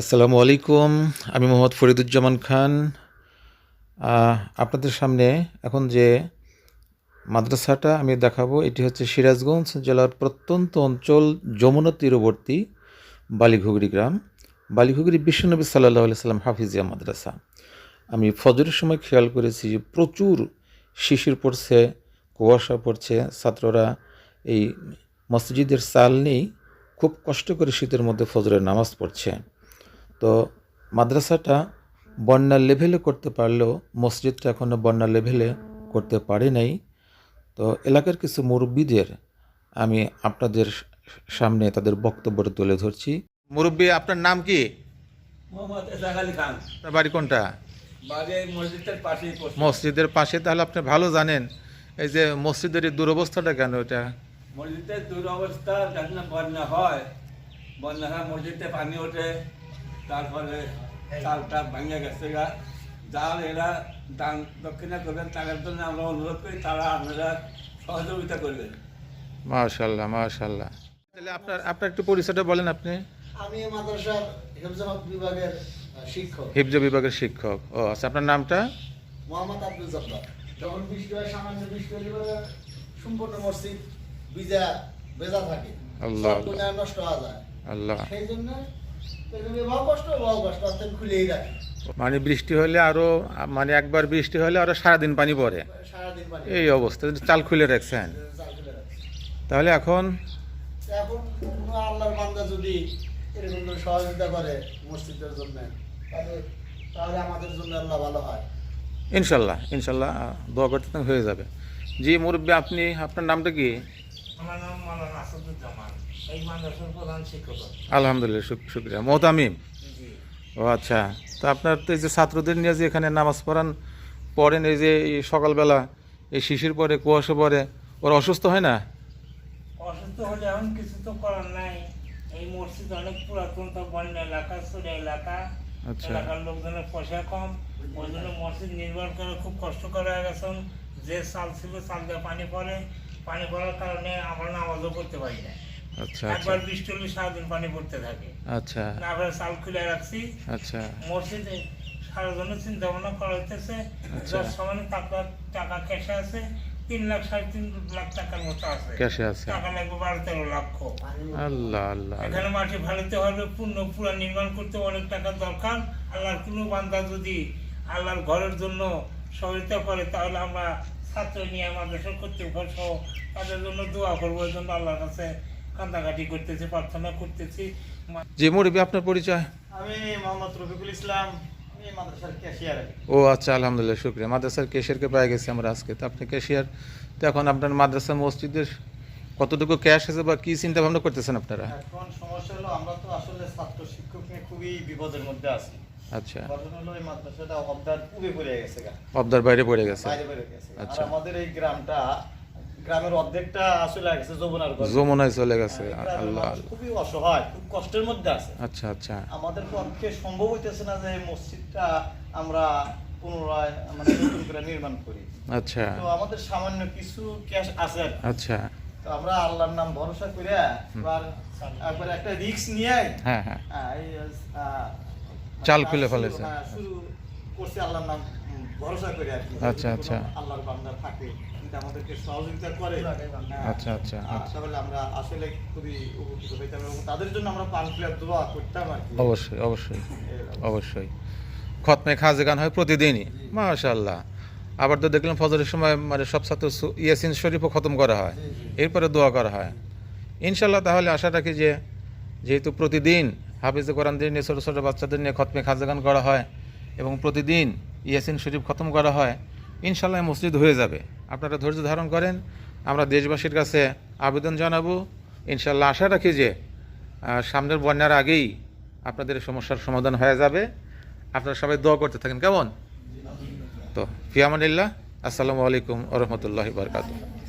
আসসালামু আলাইকুম, আমি মোহাম্মদ ফরিদুজ্জামান খান। আপনাদের সামনে এখন যে মাদ্রাসাটা আমি দেখাবো, এটি হচ্ছে সিরাজগঞ্জ জেলার প্রত্যন্ত অঞ্চল যমুনা তীরবর্তী বালিঘুগরি গ্রাম। বালিঘুগরি বিশ্বনবী সাল্লাহ সাল্লাম হাফিজিয়া মাদ্রাসা। আমি ফজরের সময় খেয়াল করেছি যে প্রচুর শিশির পড়ছে, কুয়াশা পড়ছে, ছাত্ররা এই মসজিদের চাল নেই খুব কষ্ট করে শীতের মধ্যে ফজরের নামাজ পড়ছে। তো মাদ্রাসাটা বন্যার লেভেলে করতে পারলেও মসজিদটা এখনও বন্যার লেভেলে করতে পারে নাই। তো এলাকার কিছু মুরব্বীদের আমি আপনাদের সামনে তাদের বক্তব্যটা তুলে ধরছি। মুরব্বী আপনার নাম কি? আপনার বাড়ি কোনটা? মসজিদের পাশে তাহলে আপনি ভালো জানেন। এই যে মসজিদের এই দুরবস্থাটা কেন এটা? মসজিদের দুরবস্থা যখন বন্যা হয় বন্যা হয় মসজিদে পানি ওঠে তারপরে চালটা ভেঙে গেছে গা। যার এরা দান দক্ষিণা করবেন তাদের জন্য আমরা অনুরোধ করি তারা আপনারা সহযোগিতা করবেন। মাশাল্লাহ মাশাল্লাহ। তাহলে আপনার আপনার একটু পরিচয়টা বলেন আপনি। আমি মাদ্রাসার হেফজাবাদ বিভাগের শিক্ষক। হিফজ বিভাগের শিক্ষক। ও আচ্ছা আপনার নামটা? মোহাম্মদ আব্দুল জব্বার। যখন বৃষ্টি হয় সামান্য বৃষ্টি হলে সম্পূর্ণ মসজিদ ভিজা ভেজা থাকে। আল্লাহ। নষ্ট হয়ে যায়। আল্লাহ। সেই জন্য মানে বৃষ্টি হলে আরও মানে একবার বৃষ্টি হলে আরও সারাদিন পানি পড়ে। এই অবস্থা চাল খুলে রাখছেন। তাহলে এখন? এখন আল্লাহর বান্দা যদি এরকম সহযোগিতা করে মসজিদের জন্য তাহলে তাহলে আমাদের জন্য আল্লাহ ভালো হয়। ইনশাল্লাহ ইনশাল্লাহ দোয়া করতে হয়ে যাবে। জি মুরব্বী আপনি আপনার নামটা কি? আমার নাম মালানা আসাদুজ্জামান এই মাদ্রাসার প্রধান শিক্ষক। আলহামদুলিল্লাহ শুক্রিয়া। মোহতামিম ও আচ্ছা তো আপনার তো এই যে ছাত্রদের নিয়ে যে এখানে নামাজ পড়ান পড়েন এই যে এই সকালবেলা এই শিশির পরে কুয়াশা পরে ওরা অসুস্থ হয় না? অসুস্থ হলে এখন কিছু তো করার নাই। এই মসজিদ অনেক পুরাতন তো বন্যা এলাকা ছোটো এলাকা। আচ্ছা। এলাকার লোকজনের পয়সা কম। ওই জন্য মসজিদ নির্মাণ করে খুব কষ্ট করে গেছেন যে চাল ছিল চাল দিয়ে পানি পড়ে। পানি পড়ার কারণে আমরা নামাজও করতে পারি না। আচ্ছা আচ্ছা। একবার বৃষ্টি হলে সারাদিন পানি পড়তে থাকে। আচ্ছা। না চাল খুলে রাখছি। আচ্ছা। মসজিদে সারা জন্য চিন্তা ভাবনা করা হইতেছে আচ্ছা। সমানে টাকা টাকা ক্যাশে আছে তিন লাখ সাড়ে তিন লাখ টাকার মতো আছে। ক্যাশে আছে। টাকা লাগবে বারো তেরো লক্ষ আল্লাহ আল্লাহ। এখানে মাটি ভালোতে হলে পূর্ণ পুরা নির্মাণ করতে অনেক টাকা দরকার। আল্লাহর কোনো বান্দা যদি আল্লাহর ঘরের জন্য সহযোগিতা করে তাহলে আমরা ছাত্র নিয়ে আমাদের কর্তৃপক্ষ সহ তাদের জন্য দোয়া করব এই জন্য আল্লাহর কাছে কান্দাকাটি করতেছি প্রার্থনা করতেছি। জি মুরব্বী আপনার পরিচয়? আমি মোহাম্মদ রফিকুল ইসলাম আমি এই মাদ্রাসার ক্যাশিয়ার ও আচ্ছা আলহামদুলিল্লাহ শুক্রিয়া। মাদ্রাসার ক্যাশিয়ারকে পেয়ে গেছি আমরা আজকে। তো আপনি ক্যাশিয়ার তো এখন আপনার মাদ্রাসা মসজিদের কতটুকু ক্যাশ আছে বা কি চিন্তা ভাবনা করতেছেন আপনারা? এখন সমস্যা হলো আমরা তো আসলে ছাত্র শিক্ষক নিয়ে খুবই বিপদের মধ্যে আছি। আচ্ছা। মাদ্রাসাটা পড়ে গেছে অবদার বাইরে পড়ে গেছে। আচ্ছা। আমাদের এই গ্রামটা গ্রামের অর্ধেকটা আসলে গেছে যমুনার যমুনায় চলে গেছে। আল্লাহ। খুবই অসহায় খুব কষ্টের মধ্যে আছে। আচ্ছা আচ্ছা। আমাদের পক্ষে সম্ভব হইতেছে না যে মসজিদটা আমরা পুনরায় মানে নতুন করে নির্মাণ করি। আচ্ছা। তো আমাদের সামান্য কিছু ক্যাশ আছে আচ্ছা। তো আমরা আল্লাহর নাম ভরসা করে একবার একটা রিস্ক নিয়ে হ্যাঁ হ্যাঁ। চাল খুলে ফেলেছে। হ্যাঁ, শুরু করছি আল্লাহর নাম ভরসা করে আর কি। আচ্ছা, আচ্ছা। আল্লাহর বান্দা থাকে কিন্তু আমাদেরকে সহযোগিতা করে। হ্যাঁ, আচ্ছা, আচ্ছা, আচ্ছা। তাহলে আমরা আসলে খুবই উপকৃত হইতাম এবং তাদের জন্য আমরা পান প্লেয়ার দোয়া করতাম আর কি। অবশ্যই অবশ্যই অবশ্যই। খতমে খাজে গান হয় প্রতিদিনই মাশাল্লাহ আবার তো দেখলাম ফজরের সময় মানে সব ছাত্র ইয়াসিন শরীফও খতম করা হয়। এরপরে দোয়া করা হয়। ইনশাল্লাহ তাহলে আশা রাখি যে যেহেতু প্রতিদিন হাফিজে কোরআন দিয়ে নিয়ে ছোটো ছোটো বাচ্চাদের নিয়ে খতমে খাজাগান করা হয় এবং প্রতিদিন ইয়াসিন শরীফ খতম করা হয় ইনশাল্লাহ মসজিদ হয়ে যাবে। আপনারা ধৈর্য ধারণ করেন, আমরা দেশবাসীর কাছে আবেদন জানাব। ইনশাল্লাহ আশা রাখি যে সামনের বন্যার আগেই আপনাদের সমস্যার সমাধান হয়ে যাবে। আপনারা সবাই দোয়া করতে থাকেন, কেমন? তো, ফিয়ামানিল্লাহ, আসসালামু আলাইকুম রহমতুল্লাহ বারকাতুহ।